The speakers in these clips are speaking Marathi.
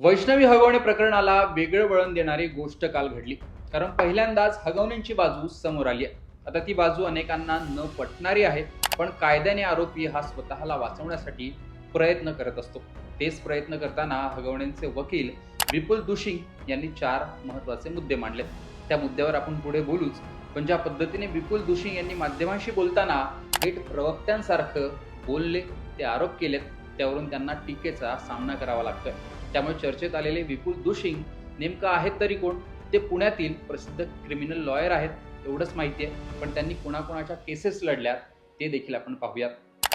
वैष्णवी हगवणे प्रकरणाला वेगळं वळण देणारी गोष्ट काल घडली. कारण पहिल्यांदाच हगवण्यांची बाजू समोर आली आहे. आता ती बाजू अनेकांना न पटणारी आहे पण कायद्याने आरोपी हा स्वतःला वाचवण्यासाठी प्रयत्न करत असतो. तेच प्रयत्न करताना हगवण्यांचे वकील विपुल दुशिंग यांनी चार महत्त्वाचे मुद्दे मांडले त्या मुद्द्यावर आपण पुढे बोलूच पण ज्या पद्धतीने विपुल दुशिंग यांनी माध्यमांशी बोलताना थेट प्रवक्त्यांसारखं बोलले ते आरोप केलेत त्यावरून त्यांना टीकेचा सामना करावा लागतोय. त्यामुळे चर्चेत आलेले विपुल दुशिंग नेमकं आहेत तरी कोण? ते पुण्यातील प्रसिद्ध क्रिमिनल लॉयर आहेत एवढंच माहिती आहे पण त्यांनी कोणाकोणाच्या केसेस लढल्यात ते देखील आपण पाहूयात.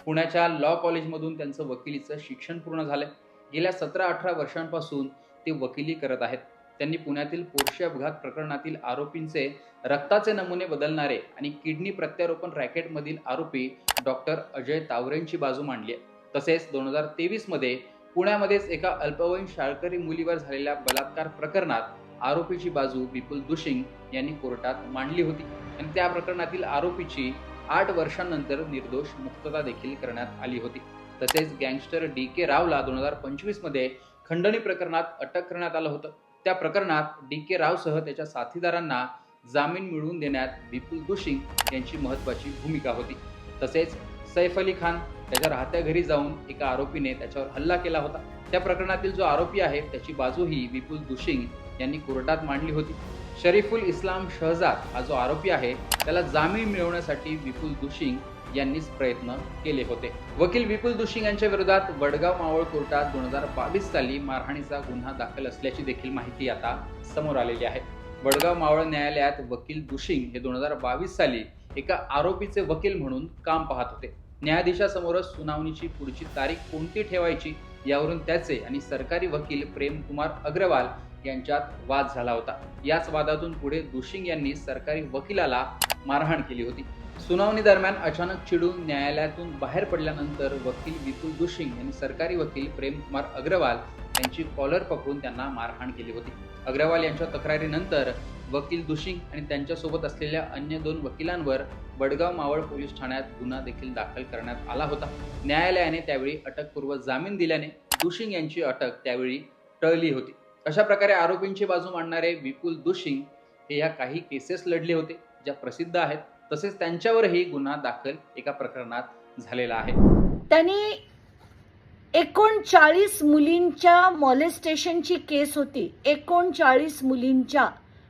पुण्याच्या लॉ कॉलेजमधून त्यांचं वकिलीचं शिक्षण पूर्ण झालंय. गेल्या सतरा अठरा वर्षांपासून ते वकिली करत आहेत. त्यांनी पुण्यातील पोर्शी अपघात प्रकरणातील आरोपींचे रक्ताचे नमुने बदलणारे आणि किडनी प्रत्यारोपण रॅकेटमधील आरोपी डॉक्टर अजय तावरेंची बाजू मांडली आहे. तसेच दोन हजार तेवीसमध्ये पुण्यामध्येच एका अल्पवयीन शाळकरी मुलीवर झालेल्या बलात्कार प्रकरणात आरोपीची बाजू विपुल दुशिंग यांनी कोर्टात मांडली होती. आणि त्या प्रकरणातील आरोपीची आठ वर्षांनंतर निर्दोष मुक्तता देखील करण्यात आली होती. तसेच गँगस्टर डी के रावला दोन हजार पंचवीसमध्ये खंडणी प्रकरणात अटक करण्यात आलं होतं. त्या प्रकरणात डी के रावसह त्याच्या साथीदारांना जामीन मिळवून देण्यात विपुल दुशिंग यांची महत्वाची भूमिका होती. तसेच सैफ अली खान त्याच्या राहत्या घरी जाऊन एका आरोपीने त्याच्यावर हल्ला केला होता. त्या प्रकरणातील जो आरोपी आहे त्याची बाजूही विपुल दुशिंग यांनी कोर्टात मांडली होती. शरीफुल इस्लाम शहजाद हा जो आरोपी आहे त्याला जामीन मिळवण्यासाठी विपुल दुशिंग यांनीच प्रयत्न केले होते. वकील विपुल दुशिंग यांच्या विरोधात वडगाव मावळ कोर्टात दोन हजार बावीस साली मारहाणीचा गुन्हा दाखल असल्याची देखील माहिती आता समोर आलेली आहे. वडगाव मावळ न्यायालयात वकील दुशिंग हे दोन हजार बावीस साली एका आरोपीचे वकील म्हणून काम पाहत होते. न्यायाधीशासमोरच सुनावणीची पुढची तारीख कोणती ठेवायची यावरून त्याचे आणि सरकारी वकील प्रेमकुमार अग्रवाल यांच्यात वाद झाला होता. याच वादातून पुढे दुशिंग यांनी सरकारी वकिलाला मारहाण केली होती. सुनावणी दरम्यान अचानक चिडून न्यायालयातून बाहेर पडल्यानंतर वकील विपुल दुशिंग यांनी सरकारी वकील प्रेमकुमार अग्रवाल यांची कॉलर पकडून त्यांना मारहाण केली होती. अग्रवाल यांच्या तक्रारीनंतर वकील दुशिंग आणि त्यांच्यासोबत असलेल्या अन्य दोन वकिलांवर वडगाव मावळ पोलीस ठाण्यात गुन्हा देखील दाखल करण्यात आला होता. न्यायालयाने त्यावेळी अटकपूर्व जामीन दिल्याने दुशिंग यांची अटक त्यावेळी टळली होती. अशा प्रकारे आरोपींची बाजू मांडणारे विपुल दुशिंग हे या काही केसेस लढले होते ज्या प्रसिद्ध आहेत. तसेच त्यांच्यावरही गुन्हा दाखल एका प्रकरणात झालेला आहे. त्यांनी एकोणचाळीस मुलींच्या मॉलेस्टेशनची केस होती. एकोणचाळीस मुलींच्या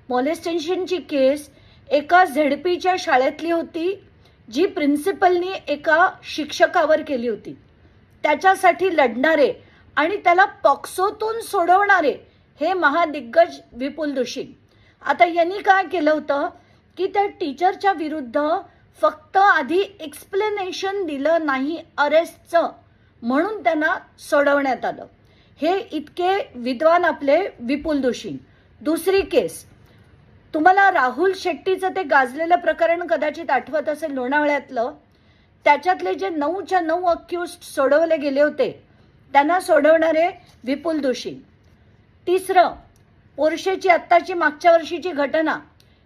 मॉलेस्टेशनची केस एका झेडपीच्या शाळेतली होती जी प्रिन्सिपलनी एका शिक्षकावर केली होती. त्याच्यासाठी लढणारे आणि त्याला पॉक्सोतून सोडवणारे हे महादिग्गज विपुल दोषी आता यांनी काय केलं होतं की त्या टीचरच्या विरुद्ध फक्त आधी एक्सप्लेनेशन दिलं नाही अरेस्टचं म्हणून त्यांना सोडवण्यात आलं. हे इतके विद्वान आपले विपुल दोषी दुसरी केस तुम्हाला राहुल शेट्टीचं ते गाजलेलं प्रकरण कदाचित आठवत असेल लोणावळ्यातलं त्याच्यातले जे नऊच्या नऊ अक्युज सोडवले गेले होते त्यांना सोडवणारे विपुल दोषी तिसरं पोर्शेची आत्ताची मागच्या वर्षीची घटना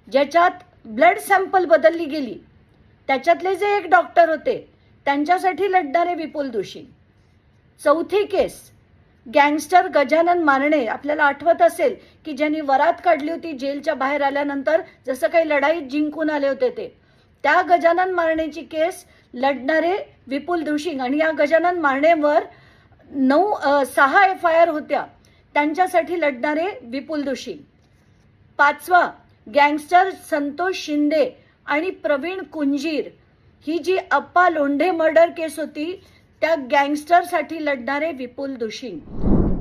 ज्याच्यात ब्लड सॅम्पल बदलली गेली. त्याच्यातले जे एक डॉक्टर होते त्यांच्यासाठी लढणारे विपुल दोषी चौथी केस गँगस्टर गजानन मारणे आपल्याला आठवत असेल की ज्यांनी वरात काढली होती जेलच्या बाहेर आल्यानंतर जसं काही लढाईत जिंकून आले होते ते. त्या गजानन मारणेची केस लढणारे विपुल दुशिंग आणि या गजानन मारणेवर नऊ सहा एफ आय आर होत्या. त्यांच्यासाठी लढणारे विपुल दुशिंग पाचवा गँगस्टर संतोष शिंदे आणि प्रवीण कुंजीर. ही जी अप्पा लोंढे मर्डर केस होती त्या गँगस्टरसाठी लढणारे विपुल दोषी.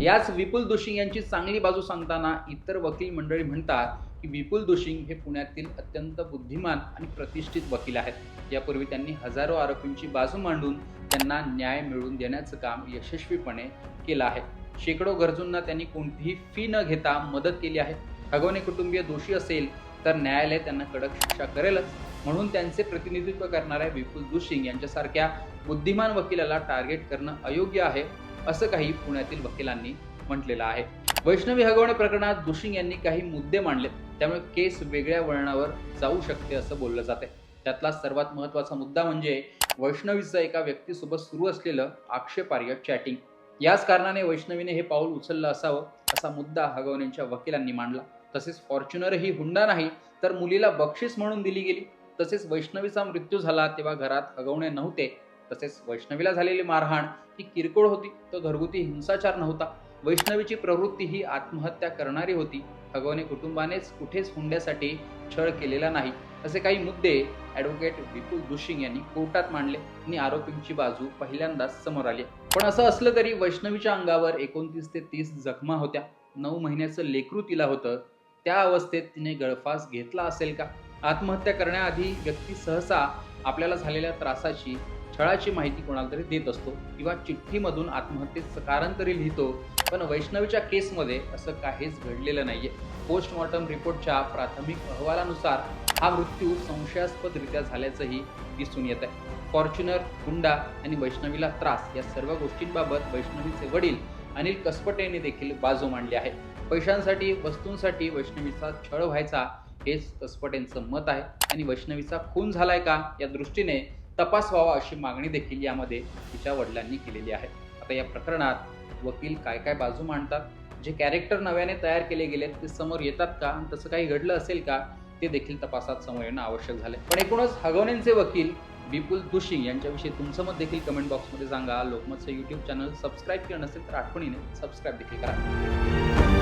याच विपुल दोषी यांची चांगली बाजू सांगताना इतर वकील मंडळी म्हणतात की विपुल दोषिंग हे पुण्यातील अत्यंत बुद्धिमान आणि प्रतिष्ठित वकील आहेत. यापूर्वी त्यांनी हजारो आरोपींची बाजू मांडून त्यांना न्याय मिळवून देण्याचं काम यशस्वीपणे केलं आहे. शेकडो गरजूंना त्यांनी कोणतीही फी न घेता मदत केली आहे. हगवणे कुटुंबीय दोषी असेल तर न्यायालय त्यांना कडक शिक्षा करेलच. म्हणून त्यांचे प्रतिनिधित्व करणाऱ्या विपुल दुशिंग यांच्यासारख्या बुद्धिमान वकिलाला टार्गेट करणं अयोग्य आहे असं काही पुण्यातील वकिलांनी म्हटलेलं आहे. वैष्णवी हगवणे प्रकरणात दुशिंग यांनी काही मुद्दे मांडले त्यामुळे केस वेगळ्या वळणावर जाऊ शकते असं बोललं जाते त्यातला सर्वात महत्त्वाचा मुद्दा म्हणजे वैष्णवीचं एका व्यक्तीसोबत सुरू असलेलं आक्षेपार्ह चॅटिंग याच कारणाने वैष्णवीने हे पाऊल उचललं असावं असा मुद्दा हगवणेंच्या वकिलांनी मांडला. तसेच फॉर्च्युनर ही हुंडा नाही तर मुलीला बक्षीस म्हणून दिली गेली. तसेच वैष्णवीचा मृत्यू झाला तेव्हा घरात हगवणे नव्हते. तसेच वैष्णवीला झालेली मारहाण ही किरकोळ होती तो घरगुती हिंसाचार नव्हता. वैष्णवीची प्रवृत्ती ही आत्महत्या करणारी होती. हगवणे कुटुंबानेच कुठेच हुंड्यासाठी छळ केलेला नाही. असे काही मुद्दे ॲडव्होकेट विपुल दुशिंग यांनी कोर्टात मांडले आणि आरोपींची बाजू पहिल्यांदाच समोर आली. पण असं असलं तरी वैष्णवीच्या अंगावर एकोणतीस ते तीस जखमा होत्या. नऊ महिन्याचं लेकरू तिला होतं. त्या अवस्थेत तिने गळफास घेतला असेल का? आत्महत्या करण्याआधी व्यक्ती सहसा आपल्याला झालेल्या त्रासाची छळाची माहिती कोणाला तरी देत असतो किंवा चिठ्ठीमधून आत्महत्येचं कारण तरी लिहितो. पण वैष्णवीच्या केसमध्ये असं काहीच घडलेलं नाहीये. पोस्टमॉर्टम रिपोर्टच्या प्राथमिक अहवालानुसार हा मृत्यू संशयास्पदरित्या झाल्याचंही दिसून येत आहे फॉर्च्युनर हुंडा आणि वैष्णवीला त्रास या सर्व गोष्टींबाबत वैष्णवीचे वडील अनिल कसपटेने यांनी देखील बाजू मांडली आहे. पैशांसाठी वस्तूंसाठी वैष्णवीचा छळ व्हायचा हेच कसपटेंचं मत आहे. आणि वैष्णवीचा खून झालाय का या दृष्टीने तपास व्हावा अशी मागणी देखील यामध्ये तिच्या वडिलांनी केलेली आहे. आता या प्रकरणात वकील काय काय बाजू मांडतात? जे कॅरेक्टर नव्याने तयार केले गेलेत ते समोर येतात का? आणि तसं काही घडलं असेल का? ते देखील तपासात समोर येणं आवश्यक झालं पण एकूणच हगवणेंचे वकील विपुल दुशिंग यांच्याविषयी तुमचं मत देखील कमेंट बॉक्समध्ये सांगा. लोकमतचं यूट्यूब चॅनल सबस्क्राईब केलं नसेल तर आठवणीने सबस्क्राईब देखील करा.